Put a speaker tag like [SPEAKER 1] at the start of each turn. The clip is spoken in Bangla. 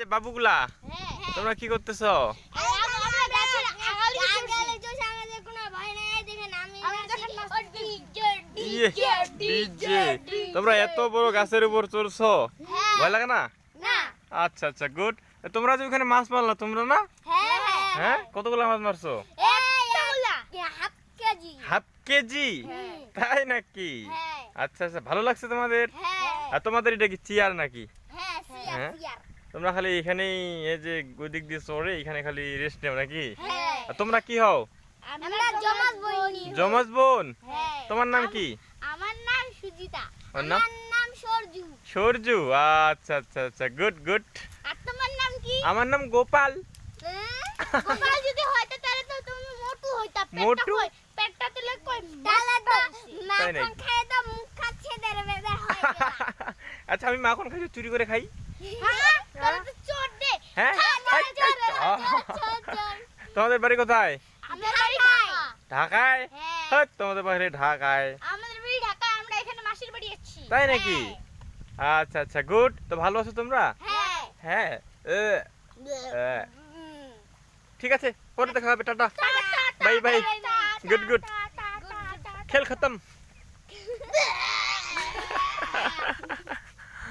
[SPEAKER 1] যে বাবুগুলা
[SPEAKER 2] হ্যাঁ।
[SPEAKER 1] তোমরা কি করতেছ? ইয়ে তোমরা এত বড় গাছের উপর চড়ছো?
[SPEAKER 2] হ্যাঁ।
[SPEAKER 1] ভয় লাগে না?
[SPEAKER 2] না।
[SPEAKER 1] আচ্ছা আচ্ছা গুড। তোমরা যে ওখানে মাছ মারলা তোমরা না?
[SPEAKER 2] হ্যাঁ
[SPEAKER 1] হ্যাঁ। কতগুলো মাছ মারছো?
[SPEAKER 2] Half KG. হ্যাঁ।
[SPEAKER 1] তাই নাকি?
[SPEAKER 2] হ্যাঁ।
[SPEAKER 1] আচ্ছা আচ্ছা ভালো লাগছে তোমাদের?
[SPEAKER 2] হ্যাঁ।
[SPEAKER 1] আর তোমাদের এটা কি চেয়ার নাকি?
[SPEAKER 2] হ্যাঁ
[SPEAKER 1] তোমরা খালি এখানেই এই যে ওই দিক দিয়ে চড়ে এখানে খালি রেস্ট নেও নাকি?
[SPEAKER 2] হ্যাঁ।
[SPEAKER 1] আর তোমরা কি হও? জমজ বোন?
[SPEAKER 2] হ্যাঁ।
[SPEAKER 1] তোমার নাম কি?
[SPEAKER 2] আমার নাম সুজিতা। আমার নাম? সরজু।
[SPEAKER 1] সরজু? আচ্ছা আচ্ছা আচ্ছা গুড গুড
[SPEAKER 2] আর তোমার নাম কি?
[SPEAKER 1] আমার নাম গোপাল।
[SPEAKER 2] হ্যাঁ? গোপাল যদি হয়তো তাহলে তো তুমি মোটু হইতা পেটটা
[SPEAKER 1] মোটু?
[SPEAKER 2] কই পেটটা তুলে কই তাহলে তো
[SPEAKER 1] তাই নাকি?
[SPEAKER 2] মাখন খায় তো মুখ খাচ্ছে দেরে বেদা হয়
[SPEAKER 1] আচ্ছা আমি মাখন খাই চুরি করে খাই।
[SPEAKER 2] হ্যাঁ?
[SPEAKER 1] হ্যাঁ?
[SPEAKER 2] চোর।
[SPEAKER 1] তোমাদের বাড়ি কোথায়?
[SPEAKER 2] ঢাকায়। হ্যাঁ।
[SPEAKER 1] হ্যাঁ, তোমাদের বাড়ি ঢাকায়। তাই নাকি? আচ্ছা আচ্ছা গুড। তো ভালো আছো তোমরা?
[SPEAKER 2] হ্যাঁ।
[SPEAKER 1] হ্যাঁ। ঠিক আছে পরে দেখা হবে tata. Bye
[SPEAKER 2] bye. Good tata.
[SPEAKER 1] খেল খতম।